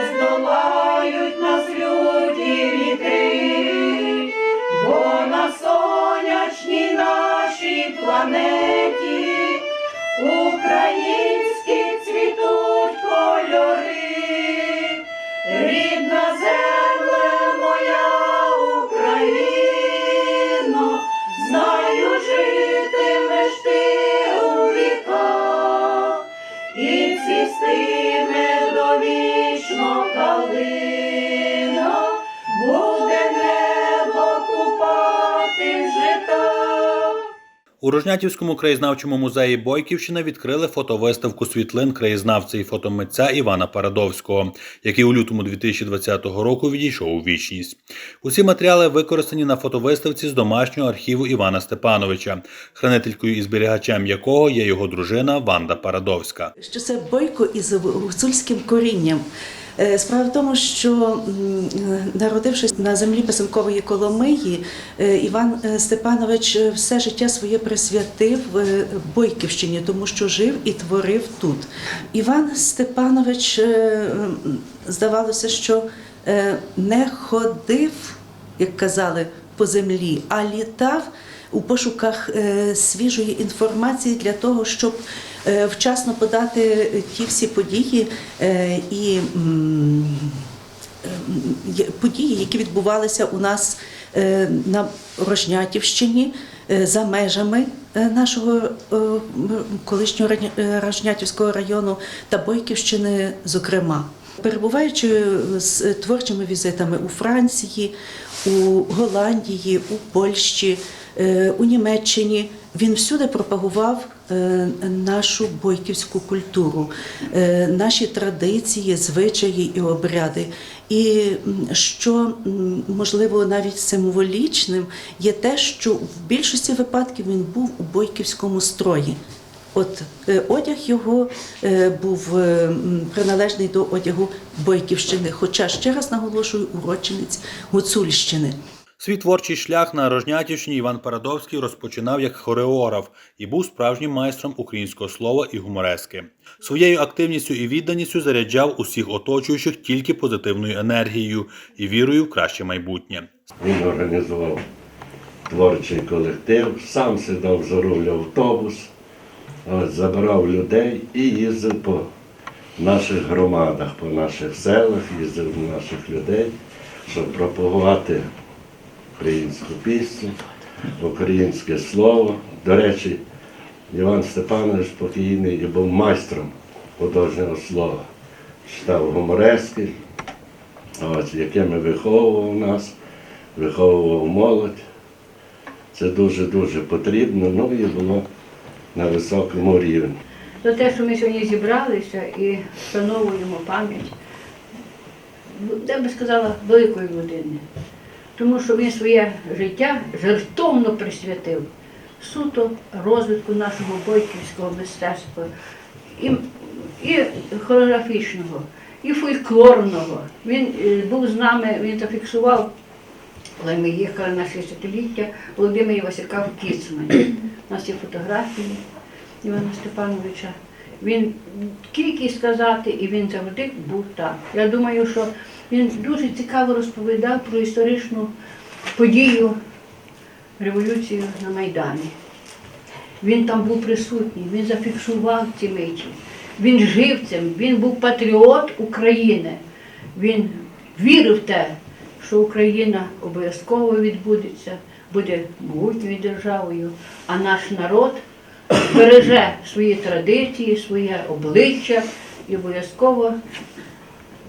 здолають нас люті вітри, бо на сонячній нашій планеті українські цвітуть кольори, рідна земле моя Україно, знаю жити ти у віках і всі стиме до віку довічно калина, буде небо купати в. У Рожнятівському краєзнавчому музеї Бойківщина відкрили фотовиставку світлин краєзнавця і фотомитця Івана Парадовського, який у лютому 2020 року відійшов у вічність. Усі матеріали використані на фотовиставці з домашнього архіву Івана Степановича, хранителькою і зберігачем якого є його дружина Ванда Парадовська. що це бойко із гуцульським корінням. Е, Справа в тому, що е, народившись на землі писанкової Коломиї, е, Іван Степанович все життя своє присвятив Бойківщині, тому що жив і творив тут. Іван Степанович, здавалося, що не ходив, як казали, по землі, а літав у пошуках е, свіжої інформації для того, щоб е, вчасно подати ті всі події е, і події, які відбувалися у нас на Рожнятівщині за межами нашого колишнього Рожнятівського району та Бойківщини, зокрема. Перебуваючи з творчими візитами у Франції, у Голландії, у Польщі, е, у Німеччині, він всюди пропагував е, нашу бойківську культуру, е, наші традиції, звичаї і обряди. І що можливо навіть символічним є те, що в більшості випадків він був у бойківському строї. От е, одяг його е, був е, приналежний до одягу Бойківщини, хоча ще раз наголошую, уродженець Гуцульщини. Свій творчий шлях на Рожнятівщині Іван Парадовський розпочинав як хореограф і був справжнім майстром українського слова і гуморески. Своєю активністю і відданістю заряджав усіх оточуючих тільки позитивною енергією і вірою в краще майбутнє. Він організував творчий колектив, сам сідав за руль автобус, от, забирав людей і їздив по наших громадах, по наших селах, їздив до наших людей, щоб пропагувати українську пісню, українське слово. До речі, Іван Степанович покійний і був майстром художнього слова. Читав гуморески, Ось, якими виховував нас, виховував молодь. Це дуже-дуже потрібно, ну і було на високому рівні. За те, що ми сьогодні зібралися і вшановуємо пам'ять, я би сказала, великої людини. Тому що він своє життя жертовно присвятив суто розвитку нашого бойківського мистецтва, і, і хореографічного, і фольклорного. Він е, був з нами, він зафіксував, коли ми їхали на 60-ліття Володимира Василька в Кіцмані. У нас є фотографії Івана Степановича. Він кількість сказати, і він завжди був так. Я думаю, що він дуже цікаво розповідав про історичну подію революцію на Майдані. Він там був присутній, він зафіксував ці миті. Він жив цим, він був патріот України. Він вірив в те, що Україна обов'язково відбудеться, буде могутньою державою, а наш народ береже свої традиції, своє обличчя і обов'язково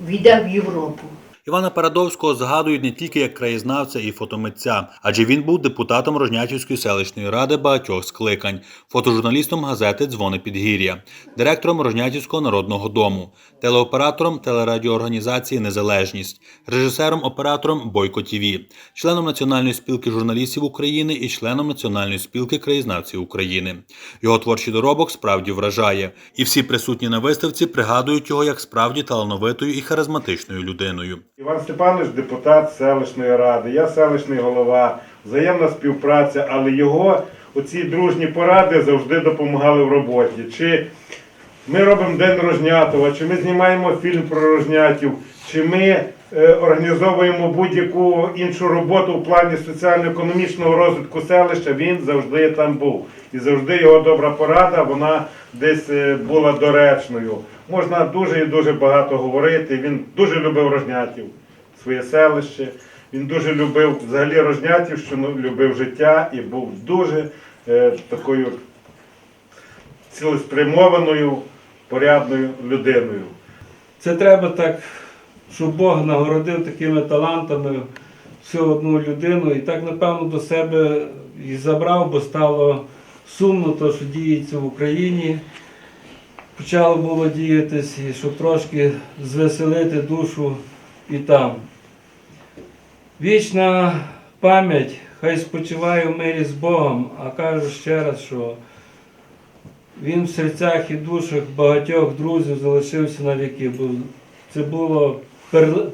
війде в Європу. Івана Парадовського згадують не тільки як краєзнавця і фотомитця, адже він був депутатом Рожнятівської селищної ради багатьох скликань, фотожурналістом газети Дзвони Підгір'я, директором Рожнятівського народного дому, телеоператором телерадіоорганізації Незалежність, режисером-оператором Бойко ТІВІ, членом Національної спілки журналістів України і членом Національної спілки краєзнавців України. Його творчий доробок справді вражає, і всі присутні на виставці пригадують його як справді талановитою і харизматичною людиною. Іван Степанович депутат селищної ради, я селищний голова, взаємна співпраця, але його оці дружні поради завжди допомагали в роботі. Чи ми робимо День Рожнятова, чи ми знімаємо фільм про Рожнятів, чи ми е, організовуємо будь-яку іншу роботу в плані соціально-економічного розвитку селища, він завжди там був. І завжди його добра порада, вона десь е, була доречною. Можна дуже і дуже багато говорити. Він дуже любив Рожнятів, своє селище. Він дуже любив взагалі Рожнятів, що ну, любив життя і був дуже е, такою цілеспрямованою, порядною людиною. Це треба так, щоб Бог нагородив такими талантами всю одну людину і так, напевно, до себе і забрав, бо стало сумно, то, що діється в Україні. Почало було діятись, щоб трошки звеселити душу і там. Вічна пам'ять, хай спочиває в мирі з Богом, а кажу ще раз, що він в серцях і душах багатьох друзів залишився на віки. Бо це було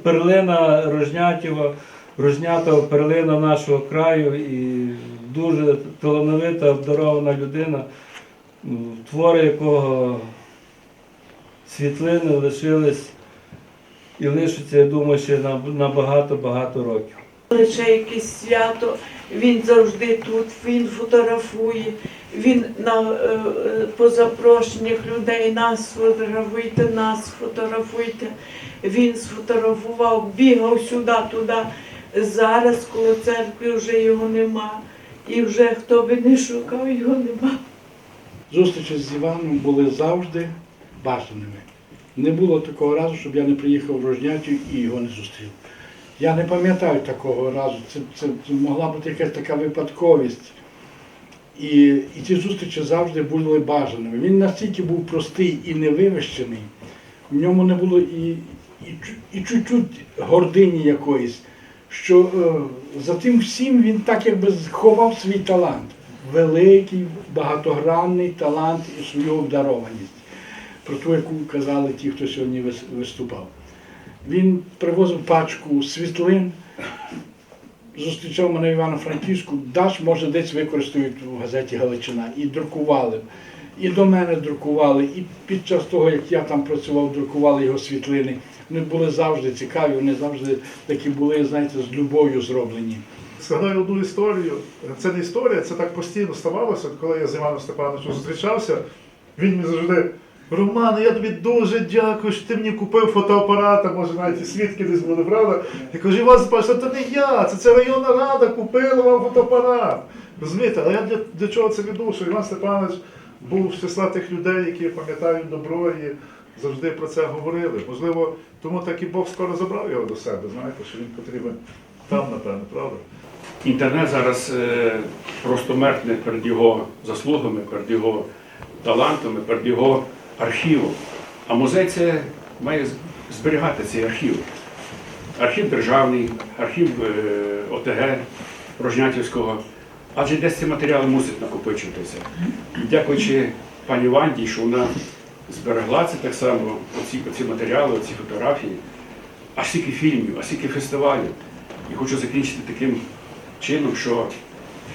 перлина Рожнятєва, Рожнятова перлина нашого краю і дуже талановита, обдарована людина, твори якого світлини лишились і лишаться, я думаю, ще на, багато-багато років. лише якесь свято, він завжди тут, він фотографує, він на, е, по запрошеннях людей нас фотографуйте, нас фотографуйте. Він сфотографував, бігав сюди, туди. Зараз коло церкви вже його нема. І вже хто би не шукав, його нема. Зустрічі з Іваном були завжди бажаними. Не було такого разу, щоб я не приїхав в Рожняттю і його не зустрів. Я не пам'ятаю такого разу. Це, це, це могла бути якась така випадковість. І, і ці зустрічі завжди були бажаними. Він настільки був простий і невивищений, в ньому не було і, і, і чуть-чуть гордині якоїсь, що е, за тим всім він так якби ховав свій талант. Великий, багатогранний талант і свою обдарованість, про ту, яку казали ті, хто сьогодні виступав. Він привозив пачку світлин, зустрічав мене в Івано-Франківську, даш, може, десь використають в газеті Галичина. І друкували. І до мене друкували, і під час того, як я там працював, друкували його світлини. Вони були завжди цікаві, вони завжди такі були, знаєте, з любов'ю зроблені. Згадаю одну історію. Це не історія, це так постійно ставалося. Коли я з Іваном Степановичем зустрічався, він мені завжди. Роман, я тобі дуже дякую, що ти мені купив фотоапарат, а може навіть і свідки десь були, правда? Я кажу, Іван Степанович, це не я, це, це районна рада купила вам фотоапарат. Розумієте, але я для, для чого це веду? Що Іван Степанович був з числа тих людей, які пам'ятають добро і завжди про це говорили. Можливо, тому так і Бог скоро забрав його до себе, знаєте, що він потрібен там, напевно, правда? Інтернет зараз е, просто меркне перед його заслугами, перед його талантами, перед його архівом. А музей це має зберігати цей архів. Архів державний, архів е, ОТГ Рожнятівського. Адже десь ці матеріали мусять накопичуватися. Дякуючи пані Ванді, що вона зберегла це так само, оці, оці матеріали, оці фотографії, а стільки фільмів, а стільки фестивалів. І хочу закінчити таким чином, що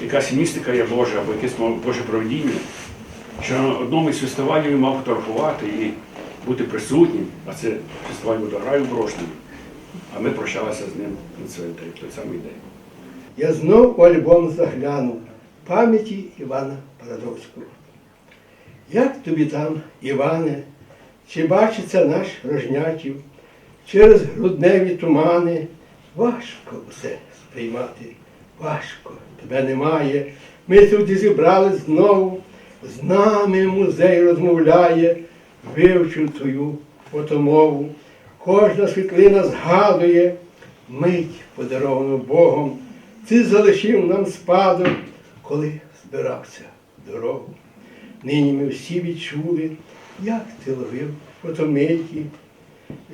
якась містика є Божа або якесь Боже проведіння, що на одному із фестивалів він мав фотографувати і бути присутнім, а це фестиваль водограю в Брошні. А ми прощалися з ним на в той самий день. Я знов у альбом заглянув пам'яті Івана Парадовського. Як тобі там, Іване, чи бачиться наш рожнятів через грудневі тумани? Важко все сприймати, важко, тебе немає. Ми тут зібрали знову, з нами музей розмовляє, вивчив твою фотомову. Кожна світлина згадує мить, подаровану Богом. Ти залишив нам спадок, коли збирався дорогу. Нині ми всі відчули, як ти ловив фотомиті.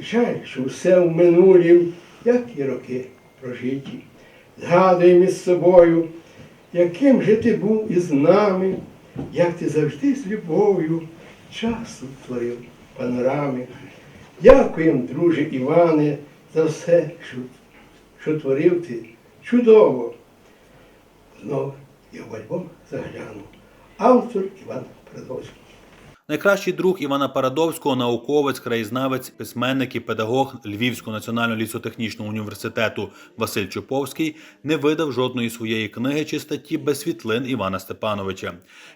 Жаль, що все в минулім, як і роки прожиті. Згадуємо із собою, яким же ти був із нами, як ти завжди з любов'ю часу творив панорами. Дякуємо, друже Іване, за все, що, що творив ти чудово. Знову я в альбом заглянув. Автор Іван Передовський. Найкращий друг Івана Парадовського, науковець, краєзнавець, письменник і педагог Львівського національного лісотехнічного університету Василь Чуповський не видав жодної своєї книги чи статті без світлин Івана Степановича.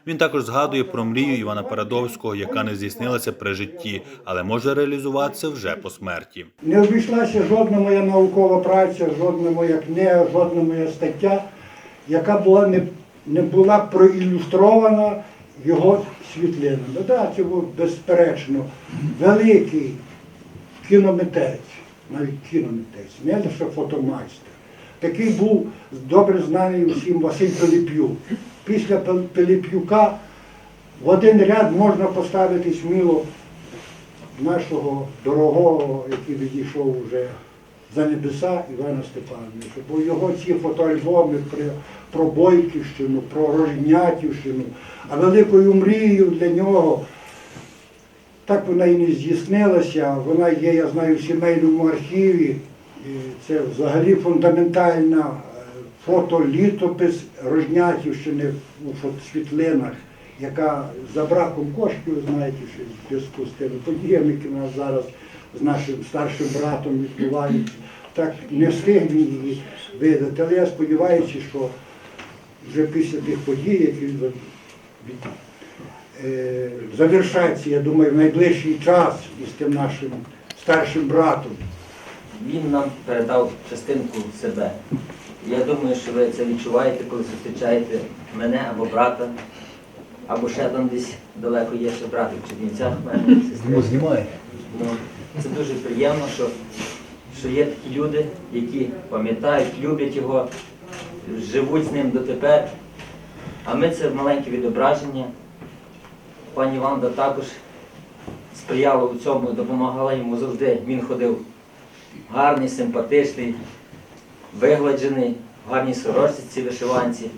Він також згадує про мрію Івана Парадовського, яка не здійснилася при житті, але може реалізуватися вже по смерті. Не обійшлася жодна моя наукова праця, жодна моя книга, жодна моя стаття, яка була не, не була проілюстрована його світлинами. Да, це був безперечно великий кіномитець, навіть кіномитець, не лише фотомайстер. Такий був добре знаний усім Василь Пилип'юк. Після Пил- Пилип'юка в один ряд можна поставити сміло нашого дорогого, який відійшов вже за небеса Івана Степановича. Бо його ці фотоальбоми про, Бойківщину, про Рожнятівщину, а великою мрією для нього, так вона і не здійснилася, вона є, я знаю, в сімейному архіві. Це взагалі фундаментальна е, фотолітопис Рожнятівщини у фотосвітлинах, яка за браком коштів, знаєте, в зв'язку з тими подіями, які нас зараз з нашим старшим братом відбуваються, так не встиг він її видати. Але я сподіваюся, що вже після тих подій, які від, е, завершаться, я думаю, в найближчий час із тим нашим старшим братом. Він нам передав частинку себе. Я думаю, що ви це відчуваєте, коли зустрічаєте мене або брата, або ще там десь далеко є ще брат в Чернівцях, мене сестри. Ну, це дуже приємно, що, що є такі люди, які пам'ятають, люблять його, живуть з ним дотепер. А ми це маленьке відображення. Пані Ванда також сприяла у цьому, допомагала йому завжди. Він ходив гарний, симпатичний, вигладжений, в гарній сорочці вишиванці.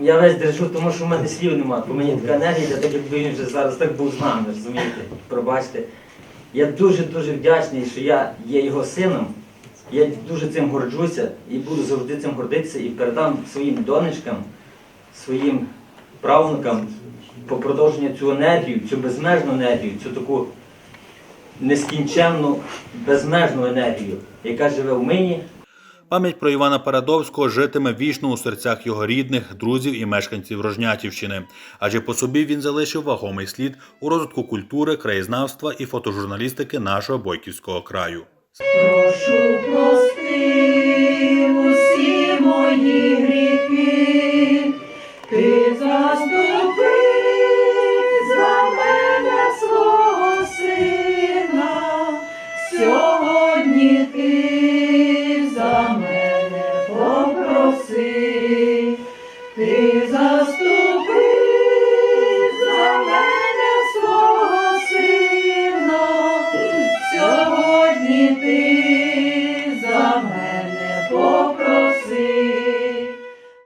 Я весь держу, тому що в мене слів немає, бо мені така енергія, так якби він вже зараз так був з нами, розумієте? Пробачте. Я дуже-дуже вдячний, що я є його сином. Я дуже цим горджуся і буду завжди цим гордитися і передам своїм донечкам, своїм правнукам по продовженню цю енергію, цю безмежну енергію, цю таку нескінченну, безмежну енергію, яка живе в мені, Пам'ять про Івана Парадовського житиме вічно у серцях його рідних, друзів і мешканців Рожнятівщини, адже по собі він залишив вагомий слід у розвитку культури, краєзнавства і фотожурналістики нашого бойківського краю. Прошу прости усі мої